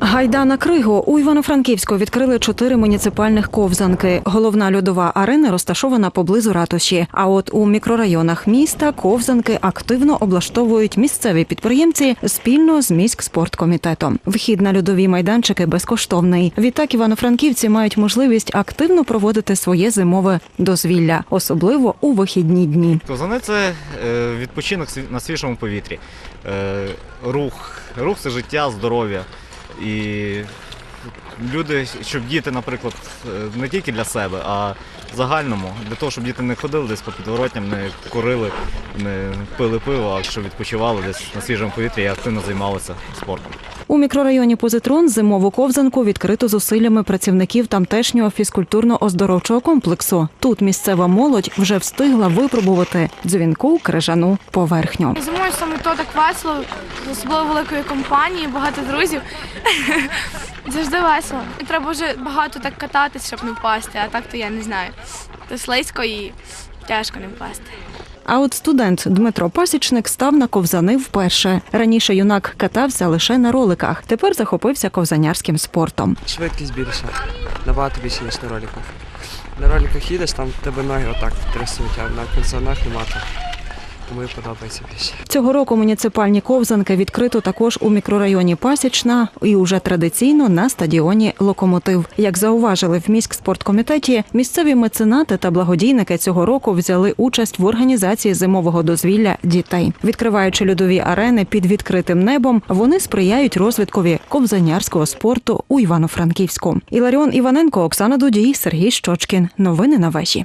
Гайда на кригу у Івано-Франківську відкрили чотири муніципальних ковзанки. Головна льодова арена розташована поблизу ратуші. А от у мікрорайонах міста ковзанки активно облаштовують місцеві підприємці спільно з міськспорткомітетом. Вхід на льодові майданчики безкоштовний. Відтак івано-франківці мають можливість активно проводити своє зимове дозвілля, особливо у вихідні дні. Ковзани це е, відпочинок на свіжому повітрі. Е, Рух. Рух це життя, здоров'я. І люди, щоб діти, наприклад, не тільки для себе, а в загальному, для того, щоб діти не ходили десь по підворотням, не курили, не пили пиво, а щоб відпочивали десь на свіжому повітрі і активно займалися спортом. У мікрорайоні Позитрон зимову ковзанку відкрито зусиллями працівників тамтешнього фізкультурно-оздоровчого комплексу. Тут місцева молодь вже встигла випробувати дзвінку крижану поверхню. Зимою саме то так весело, особливо великої компанії, багато друзів. Завжди весело. І треба вже багато так кататись, щоб не впасти, а так то я не знаю. То слизько і тяжко не впасти. А от студент Дмитро Пасічник став на ковзани вперше. Раніше юнак катався лише на роликах. Тепер захопився ковзанярським спортом. Швидкість більша, набагато більше, ніж на роликах. На роликах їдеш, там тебе ноги отак трясуть, а на ковзанах нема так. Тому і подобається більше. Цього року муніципальні ковзанки відкрито також у мікрорайоні Пасічна і уже традиційно на стадіоні Локомотив. Як зауважили в міськспорткомітеті, місцеві меценати та благодійники цього року взяли участь в організації зимового дозвілля дітей. Відкриваючи льодові арени під відкритим небом, вони сприяють розвиткові ковзанярського спорту у Івано-Франківську. Іларіон Іваненко, Оксана Дудій, Сергій Щочкін. Новини на вежі.